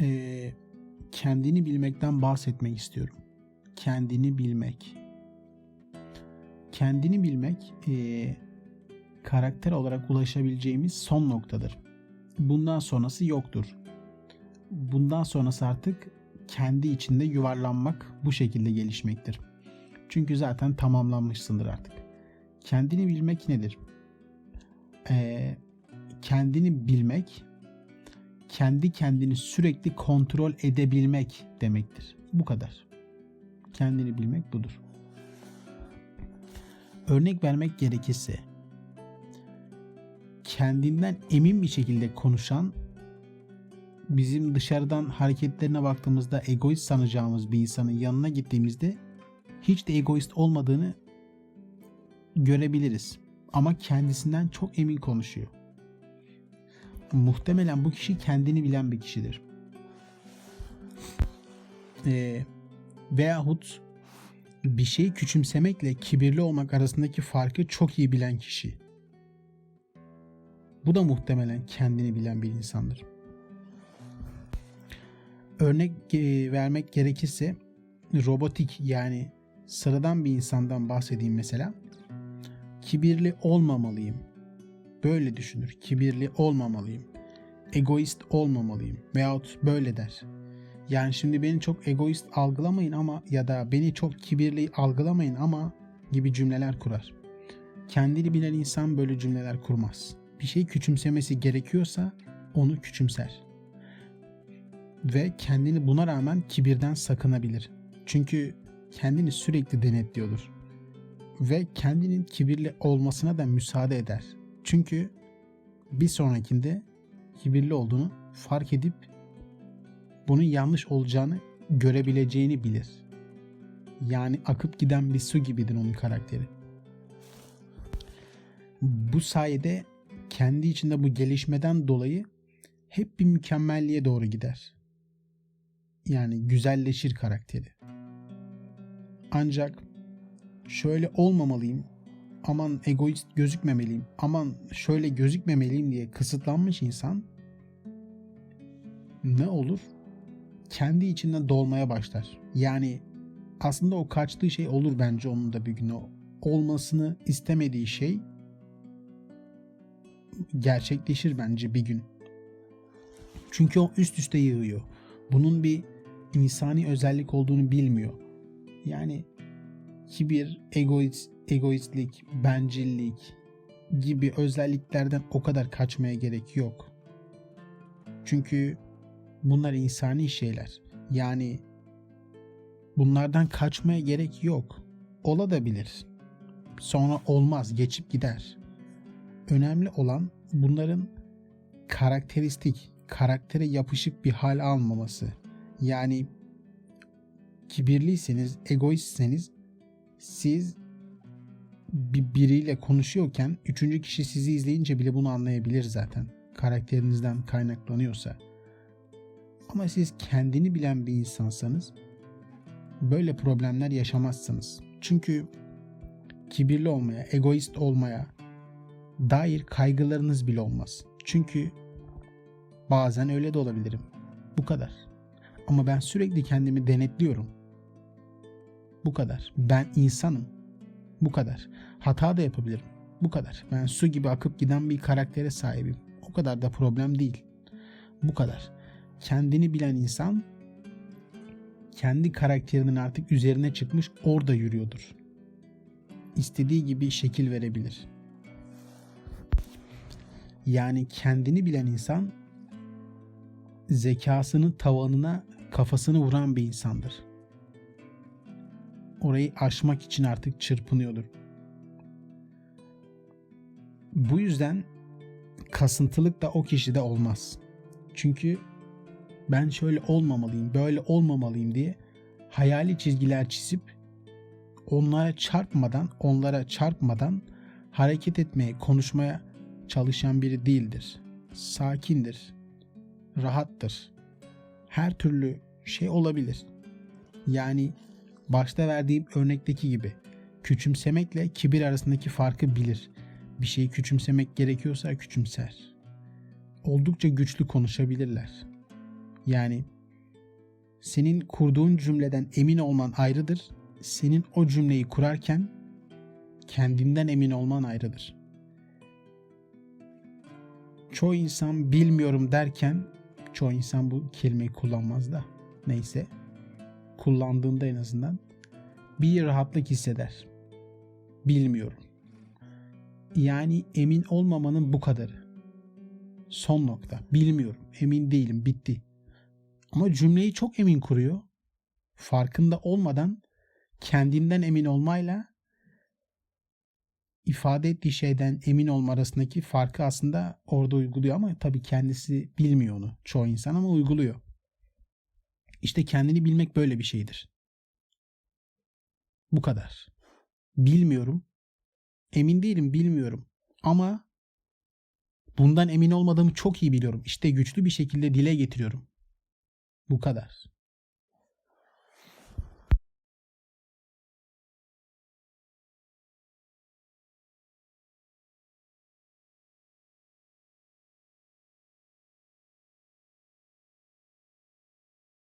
Ee, kendini bilmekten bahsetmek istiyorum. Kendini bilmek. Kendini bilmek ee, karakter olarak ulaşabileceğimiz son noktadır. Bundan sonrası yoktur. Bundan sonrası artık kendi içinde yuvarlanmak bu şekilde gelişmektir. Çünkü zaten tamamlanmışsındır artık. Kendini bilmek nedir? Ee, kendini bilmek, kendi kendini sürekli kontrol edebilmek demektir. Bu kadar. Kendini bilmek budur. Örnek vermek gerekirse, kendinden emin bir şekilde konuşan, bizim dışarıdan hareketlerine baktığımızda egoist sanacağımız bir insanın yanına gittiğimizde hiç de egoist olmadığını görebiliriz. Ama kendisinden çok emin konuşuyor. Muhtemelen bu kişi kendini bilen bir kişidir. Ee, veyahut bir şeyi küçümsemekle kibirli olmak arasındaki farkı çok iyi bilen kişi. Bu da muhtemelen kendini bilen bir insandır. Örnek e, vermek gerekirse robotik yani sıradan bir insandan bahsedeyim mesela. Kibirli olmamalıyım. Böyle düşünür. Kibirli olmamalıyım. Egoist olmamalıyım. Veyahut böyle der. Yani şimdi beni çok egoist algılamayın ama ya da beni çok kibirli algılamayın ama gibi cümleler kurar. Kendini bilen insan böyle cümleler kurmaz. Bir şey küçümsemesi gerekiyorsa onu küçümser. Ve kendini buna rağmen kibirden sakınabilir. Çünkü kendini sürekli denetliyordur. Ve kendinin kibirli olmasına da müsaade eder. Çünkü bir sonrakinde kibirli olduğunu fark edip bunun yanlış olacağını görebileceğini bilir. Yani akıp giden bir su gibidir onun karakteri. Bu sayede kendi içinde bu gelişmeden dolayı hep bir mükemmelliğe doğru gider. Yani güzelleşir karakteri. Ancak şöyle olmamalıyım, aman egoist gözükmemeliyim, aman şöyle gözükmemeliyim diye kısıtlanmış insan ne olur? Kendi içinde dolmaya başlar. Yani aslında o kaçtığı şey olur bence onun da bir gün olmasını istemediği şey gerçekleşir bence bir gün. Çünkü o üst üste yığıyor. Bunun bir insani özellik olduğunu bilmiyor. Yani kibir, egoist, egoistlik, bencillik gibi özelliklerden o kadar kaçmaya gerek yok. Çünkü bunlar insani şeyler. Yani bunlardan kaçmaya gerek yok. Ola da bilir. Sonra olmaz, geçip gider. Önemli olan bunların karakteristik, karaktere yapışık bir hal almaması. Yani kibirliyseniz, egoistseniz siz bir biriyle konuşuyorken üçüncü kişi sizi izleyince bile bunu anlayabilir zaten. Karakterinizden kaynaklanıyorsa. Ama siz kendini bilen bir insansanız böyle problemler yaşamazsınız. Çünkü kibirli olmaya, egoist olmaya dair kaygılarınız bile olmaz. Çünkü bazen öyle de olabilirim. Bu kadar. Ama ben sürekli kendimi denetliyorum. Bu kadar. Ben insanım. Bu kadar. Hata da yapabilirim. Bu kadar. Ben su gibi akıp giden bir karaktere sahibim. O kadar da problem değil. Bu kadar. Kendini bilen insan kendi karakterinin artık üzerine çıkmış orada yürüyordur. İstediği gibi şekil verebilir. Yani kendini bilen insan zekasının tavanına kafasını vuran bir insandır. Orayı aşmak için artık çırpınıyordur. Bu yüzden kasıntılık da o kişide olmaz. Çünkü ben şöyle olmamalıyım, böyle olmamalıyım diye hayali çizgiler çizip onlara çarpmadan, onlara çarpmadan hareket etmeye, konuşmaya çalışan biri değildir. Sakindir, rahattır. Her türlü şey olabilir. Yani başta verdiğim örnekteki gibi küçümsemekle kibir arasındaki farkı bilir. Bir şeyi küçümsemek gerekiyorsa küçümser. Oldukça güçlü konuşabilirler. Yani senin kurduğun cümleden emin olman ayrıdır. Senin o cümleyi kurarken kendinden emin olman ayrıdır. Çoğu insan bilmiyorum derken çoğu insan bu kelimeyi kullanmaz da neyse kullandığında en azından bir rahatlık hisseder. Bilmiyorum. Yani emin olmamanın bu kadarı. Son nokta. Bilmiyorum. Emin değilim. Bitti. Ama cümleyi çok emin kuruyor. Farkında olmadan kendinden emin olmayla ifade ettiği şeyden emin olma arasındaki farkı aslında orada uyguluyor ama tabii kendisi bilmiyor onu çoğu insan ama uyguluyor. İşte kendini bilmek böyle bir şeydir. Bu kadar. Bilmiyorum. Emin değilim, bilmiyorum. Ama bundan emin olmadığımı çok iyi biliyorum. İşte güçlü bir şekilde dile getiriyorum. Bu kadar.